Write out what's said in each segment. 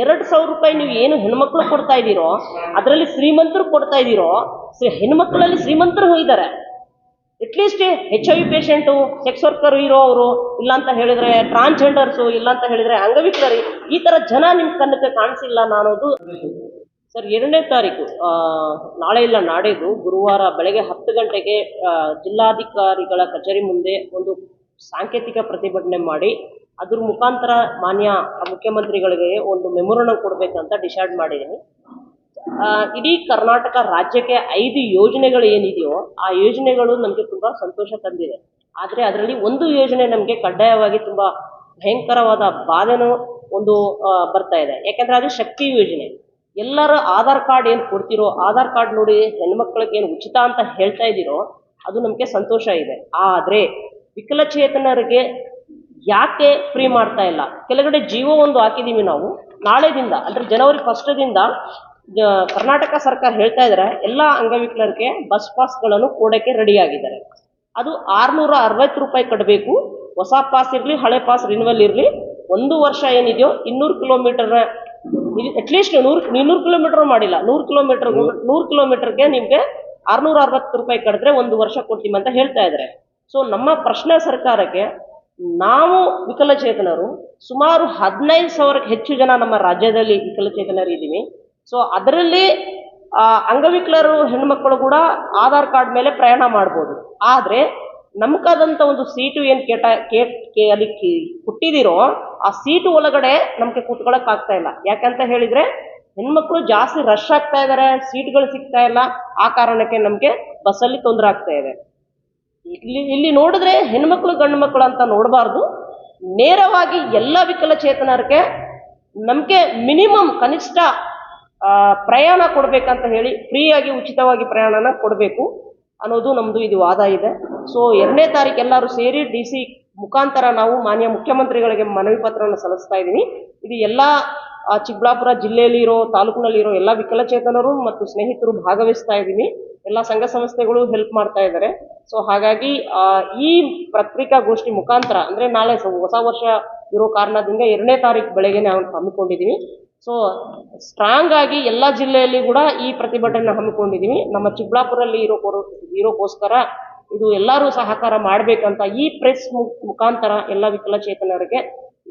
ಎರಡು ಸಾವಿರ ರೂಪಾಯಿ ನೀವು ಏನು ಹೆಣ್ಮಕ್ಳು ಕೊಡ್ತಾ ಇದ್ದೀರೋ, ಅದರಲ್ಲಿ ಶ್ರೀಮಂತರು ಕೊಡ್ತಾ ಇದ್ದೀರೋ ಹೆಣ್ಮಕ್ಳಲ್ಲಿ ಶ್ರೀಮಂತರು ಇದ್ದಾರೆ at least H I V patient sex worker ಇರೋ ಅವರು, ಇಲ್ಲ ಅಂತ ಹೇಳಿದ್ರೆ ಟ್ರಾನ್ಸ್ಜೆಂಡರ್ಸು ಇಲ್ಲ ಅಂತ ಹೇಳಿದ್ರೆ ಅಂಗವಿಕಲರಿ, ಈ ಥರ ಜನ ನಿಮ್ಮ ಕಣ್ಣಕ್ಕೆ ಕಾಣಿಸಿಲ್ಲ ಅನ್ನೋದು ಸರ್, ಎರಡನೇ ತಾರೀಕು ನಾಳೆ ಇಲ್ಲ, ನಾಡಿದ್ದು ಗುರುವಾರ ಬೆಳಗ್ಗೆ ಹತ್ತು ಗಂಟೆಗೆ ಜಿಲ್ಲಾಧಿಕಾರಿಗಳ ಕಚೇರಿ ಮುಂದೆ ಒಂದು ಸಾಂಕೇತಿಕ ಪ್ರತಿಭಟನೆ ಮಾಡಿ ಅದ್ರ ಮುಖಾಂತರ ಮಾನ್ಯ ಮುಖ್ಯಮಂತ್ರಿಗಳಿಗೆ ಒಂದು ಮೆಮೊರನ್ನ ಕೊಡಬೇಕಂತ ಡಿಸೈಡ್ ಮಾಡಿದ್ದೀನಿ. ಇಡೀ ಕರ್ನಾಟಕ ರಾಜ್ಯಕ್ಕೆ ಐದು ಯೋಜನೆಗಳು ಏನಿದೆಯೋ ಆ ಯೋಜನೆಗಳು ನಮಗೆ ತುಂಬ ಸಂತೋಷ ತಂದಿದೆ. ಆದರೆ ಅದರಲ್ಲಿ ಒಂದು ಯೋಜನೆ ನಮಗೆ ಕಡ್ಡಾಯವಾಗಿ ತುಂಬ ಭಯಂಕರವಾದ ಬಾಧೆನೂ ಒಂದು ಬರ್ತಾ ಇದೆ. ಯಾಕೆಂದರೆ ಅದು ಶಕ್ತಿ ಯೋಜನೆ. ಎಲ್ಲರ ಆಧಾರ್ ಕಾರ್ಡ್ ಏನು ಕೊಡ್ತಿರೋ, ಆಧಾರ್ ಕಾರ್ಡ್ ನೋಡಿ ಹೆಣ್ಮಕ್ಳಿಗೆ ಏನು ಉಚಿತ ಅಂತ ಹೇಳ್ತಾ ಇದ್ದೀರೋ, ಅದು ನಮಗೆ ಸಂತೋಷ ಇದೆ. ಆದರೆ ವಿಕಲಚೇತನರಿಗೆ ಯಾಕೆ ಫ್ರೀ ಮಾಡ್ತಾ ಇಲ್ಲ? ಕೆಳಗಡೆ ಜೀವೋ ಒಂದು ಹಾಕಿದ್ದೀವಿ ನಾವು. ನಾಳೆದಿಂದ, ಅಂದರೆ ಜನವರಿ ಫಸ್ಟದಿಂದ ಕರ್ನಾಟಕ ಸರ್ಕಾರ ಹೇಳ್ತಾ ಇದ್ದಾರೆ ಎಲ್ಲ ಅಂಗವಿಕಲರಿಗೆ ಬಸ್ ಪಾಸ್ಗಳನ್ನು ಕೊಡೋಕ್ಕೆ ರೆಡಿಯಾಗಿದ್ದಾರೆ ಅದು ಆರುನೂರ ಅರವತ್ತು ರೂಪಾಯಿ ಕಟ್ಟಬೇಕು ಹೊಸ ಪಾಸ್ ಇರಲಿ, ಹಳೆ ಪಾಸ್ ರಿನ್ವಲ್ ಇರಲಿ, ಒಂದು ವರ್ಷ ಏನಿದೆಯೋ, ಇನ್ನೂರು ಕಿಲೋಮೀಟರ್ ಅಟ್ಲೀಸ್ಟ್ ನೂರು, ಇನ್ನೂರು ಕಿಲೋಮೀಟರ್ ಮಾಡಿಲ್ಲ. ನೂರು ಕಿಲೋಮೀಟರ್ ನೂರು ಕಿಲೋಮೀಟರ್ಗೆ ನಿಮಗೆ ಆರುನೂರ ಅರವತ್ತು ರೂಪಾಯಿ ಕಟ್ಟಿದ್ರೆ ಒಂದು ವರ್ಷ ಕೊಡ್ತೀವಿ ಅಂತ ಹೇಳ್ತಾ ಇದ್ದಾರೆ ಸೊ ನಮ್ಮ ಪ್ರಶ್ನೆ ಸರ್ಕಾರಕ್ಕೆ ನಾವು ವಿಕಲಚೇತನರು ಸುಮಾರು ಹದಿನೈದು ಸಾವಿರಕ್ಕೆ ಹೆಚ್ಚು ಜನ ನಮ್ಮ ರಾಜ್ಯದಲ್ಲಿ ವಿಕಲಚೇತನರು ಇದ್ದೀವಿ. ಸೊ ಅದರಲ್ಲಿ ಅಂಗವಿಕಲರು ಹೆಣ್ಣುಮಕ್ಕಳು ಕೂಡ ಆಧಾರ್ ಕಾರ್ಡ್ ಮೇಲೆ ಪ್ರಯಾಣ ಮಾಡ್ಬೋದು. ಆದರೆ ನಮ್ಗಾದಂಥ ಒಂದು ಸೀಟು ಏನು ಕೇಟ, ಕೇ ಅಲ್ಲಿ ಕೊಟ್ಟಿದ್ದೀರೋ ಆ ಸೀಟು ಒಳಗಡೆ ನಮಗೆ ಕೂತ್ಕೊಳ್ಳೋಕೆ ಆಗ್ತಾ ಇಲ್ಲ. ಯಾಕಂತ ಹೇಳಿದರೆ, ಹೆಣ್ಮಕ್ಳು ಜಾಸ್ತಿ ರಶ್ ಆಗ್ತಾ ಇದ್ದಾರೆ ಸೀಟ್ಗಳು ಸಿಗ್ತಾ ಇಲ್ಲ, ಆ ಕಾರಣಕ್ಕೆ ನಮಗೆ ಬಸ್ಸಲ್ಲಿ ತೊಂದರೆ ಆಗ್ತಾ ಇದೆ. ಇಲ್ಲಿ ಇಲ್ಲಿ ನೋಡಿದ್ರೆ ಹೆಣ್ಮಕ್ಳು ಗಂಡು ಮಕ್ಕಳು ಅಂತ ನೋಡಬಾರ್ದು. ನೇರವಾಗಿ ಎಲ್ಲ ವಿಕಲಚೇತನರಿಗೆ ನಮಗೆ ಮಿನಿಮಮ್ ಕನಿಷ್ಠ ಪ್ರಯಾಣ ಕೊಡಬೇಕಂತ ಹೇಳಿ, ಫ್ರೀಯಾಗಿ ಉಚಿತವಾಗಿ ಪ್ರಯಾಣನ ಕೊಡಬೇಕು ಅನ್ನೋದು ನಮ್ಮದು ಇದು ವಾದ ಇದೆ. ಸೊ ಎರಡನೇ ತಾರೀಕು ಎಲ್ಲರೂ ಸೇರಿ ಡಿ ಸಿ ಮುಖಾಂತರ ನಾವು ಮಾನ್ಯ ಮುಖ್ಯಮಂತ್ರಿಗಳಿಗೆ ಮನವಿ ಪತ್ರವನ್ನು ಸಲ್ಲಿಸ್ತಾ ಇದ್ದೀನಿ ಇದು ಎಲ್ಲ ಚಿಕ್ಕಬಳ್ಳಾಪುರ ಜಿಲ್ಲೆಯಲ್ಲಿರೋ, ತಾಲೂಕಿನಲ್ಲಿರೋ ಎಲ್ಲ ವಿಕಲಚೇತನರು ಮತ್ತು ಸ್ನೇಹಿತರು ಭಾಗವಹಿಸ್ತಾ ಇದ್ದೀನಿ ಎಲ್ಲ ಸಂಘ ಸಂಸ್ಥೆಗಳು ಹೆಲ್ಪ್ ಮಾಡ್ತಾ ಇದ್ದಾರೆ. ಸೊ ಹಾಗಾಗಿ ಈ ಪತ್ರಿಕಾಗೋಷ್ಠಿ ಮುಖಾಂತರ, ಅಂದರೆ ನಾಳೆ ಹೊಸ ವರ್ಷ ಇರೋ ಕಾರಣದಿಂದ ಎರಡನೇ ತಾರೀಕು ಬೆಳಗ್ಗೆ ನಾವು ಹಮ್ಮಿಕೊಂಡಿದ್ದೀವಿ ಸೊ ಸ್ಟ್ರಾಂಗ್ ಆಗಿ ಎಲ್ಲ ಜಿಲ್ಲೆಯಲ್ಲಿ ಕೂಡ ಈ ಪ್ರತಿಭಟನೆ ಹಮ್ಮಿಕೊಂಡಿದ್ದೀವಿ ನಮ್ಮ ಚಿಕ್ಕಬಳ್ಳಾಪುರಲ್ಲಿ ಇರೋ ಇರೋಕ್ಕೋಸ್ಕರ ಇದು ಎಲ್ಲರೂ ಸಹಕಾರ ಮಾಡಬೇಕಂತ ಈ ಪ್ರೆಸ್ ಮುಖಾಂತರ ಎಲ್ಲ ವಿಕಲಚೇತನರಿಗೆ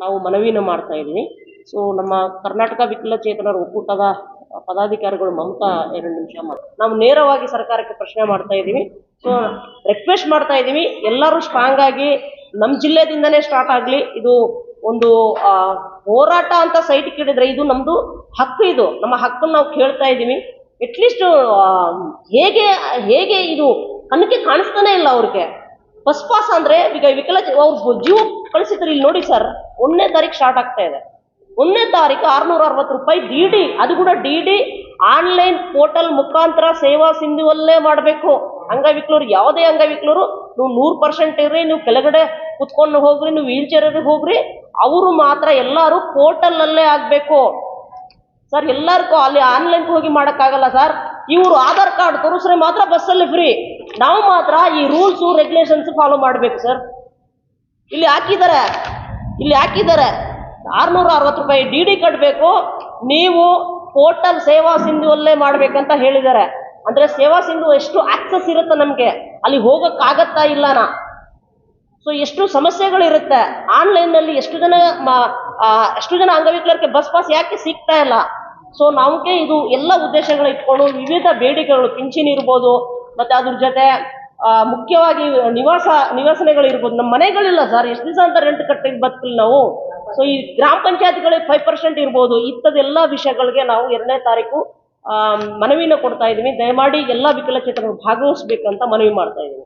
ನಾವು ಮನವಿನ ಮಾಡ್ತಾ ಇದ್ದೀವಿ. ಸೊ ನಮ್ಮ ಕರ್ನಾಟಕ ವಿಕಲಚೇತನರ ಒಕ್ಕೂಟದ ಪದಾಧಿಕಾರಿಗಳು ಮಮತಾ, ಎರಡು ನಿಮಿಷ ಮಾಡಿ ನಾವು ನೇರವಾಗಿ ಸರ್ಕಾರಕ್ಕೆ ಪ್ರಶ್ನೆ ಮಾಡ್ತಾ ಇದ್ದೀವಿ. ಸೊ ರಿಕ್ವೆಸ್ಟ್ ಮಾಡ್ತಾ ಇದ್ದೀವಿ. ಎಲ್ಲರೂ ಸ್ಟ್ರಾಂಗ್ ಆಗಿ ನಮ್ಮ ಜಿಲ್ಲೆದಿಂದನೇ ಸ್ಟಾರ್ಟ್ ಆಗಲಿ. ಇದು ಒಂದು ಹೋರಾಟ ಅಂತ ಸೈಟ್ ಕೇಳಿದ್ರೆ ಇದು ನಮ್ಮದು ಹಕ್ಕು ಇದು. ನಮ್ಮ ಹಕ್ಕನ್ನು ನಾವು ಕೇಳ್ತಾ ಇದ್ದೀವಿ. ಅಟ್ಲೀಸ್ಟ್ ಹೇಗೆ ಹೇಗೆ ಇದು ಕಣಕ್ಕೆ ಕಾಣಿಸ್ತಾನೆ ಇಲ್ಲ ಅವ್ರಿಗೆ. ಫಸ್ಟ್ ಪಾಸ್ ಅಂದ್ರೆ ಈಗ ವಿಕಲ ಅವ್ರು ಜೀವ ಕಳಿಸಿದ್ರೆ ಇಲ್ಲಿ ನೋಡಿ ಸರ್ ಒಂದನೇ ತಾರೀಕು ಸ್ಟಾರ್ಟ್ ಆಗ್ತಾ ಇದೆ. ಒಂದನೇ ತಾರೀಕು ಆರ್ನೂರ ಅರವತ್ತು ರೂಪಾಯಿ ಡಿ ಡಿ ಅದು ಕೂಡ ಡಿ ಡಿ ಆನ್ಲೈನ್ ಪೋರ್ಟಲ್ ಮುಖಾಂತರ ಸೇವಾ ಸಿಂಧುವಲ್ಲೇ ಮಾಡಬೇಕು. ಅಂಗವಿಕಲರು, ಯಾವುದೇ ಅಂಗವಿಕಲರು, ನೀವು ನೂರು ಪರ್ಸೆಂಟ್ ಇರ್ರಿ, ನೀವು ಕೆಳಗಡೆ ಕುತ್ಕೊಂಡು ಹೋಗ್ರಿ, ನೀವು ವೀಲ್ ಚೇರಲ್ಲಿ ಹೋಗ್ರಿ, ಅವರು ಮಾತ್ರ ಎಲ್ಲರೂ ಪೋರ್ಟಲ್ನಲ್ಲೇ ಆಗಬೇಕು. ಸರ್, ಎಲ್ಲರಿಗೂ ಅಲ್ಲಿ ಆನ್ಲೈನ್ಗೆ ಹೋಗಿ ಮಾಡೋಕ್ಕಾಗಲ್ಲ ಸರ್. ಇವರು ಆಧಾರ್ ಕಾರ್ಡ್ ತೋರಿಸ್ರೆ ಮಾತ್ರ ಬಸ್ಸಲ್ಲಿ ಫ್ರೀ ನಾವು ಮಾತ್ರ ಈ ರೂಲ್ಸು ರೆಗ್ಯುಲೇಷನ್ಸ್ ಫಾಲೋ ಮಾಡಬೇಕು ಸರ್. ಇಲ್ಲಿ ಹಾಕಿದ್ದಾರೆ. ಇಲ್ಲಿ ಹಾಕಿದ್ದಾರೆ. ಆರ್ನೂರ ಅರವತ್ತು ರೂಪಾಯಿ ಡಿ ಡಿ ಕಟ್ಟಬೇಕು ನೀವು ಪೋರ್ಟಲ್ ಸೇವಾ ಸಿಂಧುವಲ್ಲೇ ಮಾಡಬೇಕಂತ ಹೇಳಿದ್ದಾರೆ. ಅಂದ್ರೆ ಸೇವಾ ಸಿಂಧು ಎಷ್ಟು ಆಕ್ಸಸ್ ಇರುತ್ತೆ ನಮಗೆ? ಅಲ್ಲಿ ಹೋಗೋಕ್ಕಾಗತ್ತಾ ಇಲ್ಲನಾ? ಸೊ ಎಷ್ಟು ಸಮಸ್ಯೆಗಳಿರುತ್ತೆ? ಆನ್ಲೈನ್ನಲ್ಲಿ ಎಷ್ಟು ಜನ ಎಷ್ಟು ಜನ ಅಂಗವಿಕಲರಿಗೆ ಬಸ್ ಪಾಸ್ ಯಾಕೆ ಸಿಗ್ತಾ ಇಲ್ಲ? ಸೊ ನಮಗೆ ಇದು ಎಲ್ಲ ಉದ್ದೇಶಗಳ ಇಟ್ಕೊಂಡು ವಿವಿಧ ಬೇಡಿಕೆಗಳು, ಪಿಂಚಣಿ ಇರ್ಬೋದು, ಮತ್ತೆ ಅದ್ರ ಜೊತೆ ಮುಖ್ಯವಾಗಿ ನಿವಾಸ ನಿವಾಸನೆಗಳು ಇರ್ಬೋದು ನಮ್ಮ ಮನೆಗಳಿಲ್ಲ ಸರ್ ಎಷ್ಟು ದಿವಸ ಅಂತ ರೆಂಟ್ ಕಟ್ಟಿಗೆ ಬರ್ತಿಲ್ಲ ನಾವು. ಸೊ ಈ ಗ್ರಾಮ ಪಂಚಾಯತ್ಗಳಿಗೆ ಫೈವ್ ಪರ್ಸೆಂಟ್ ಇರ್ಬೋದು. ಇಂಥದ್ದೆಲ್ಲ ವಿಷಯಗಳಿಗೆ ನಾವು ಎರಡನೇ ತಾರೀಕು ಮನವಿನ ಕೊಡ್ತಾ ಇದ್ದೀವಿ. ದಯಮಾಡಿ ಎಲ್ಲ ವಿಕಲಚೇತನರು ಭಾಗವಹಿಸ್ಬೇಕಂತ ಮನವಿ ಮಾಡ್ತಾ ಇದ್ದೀವಿ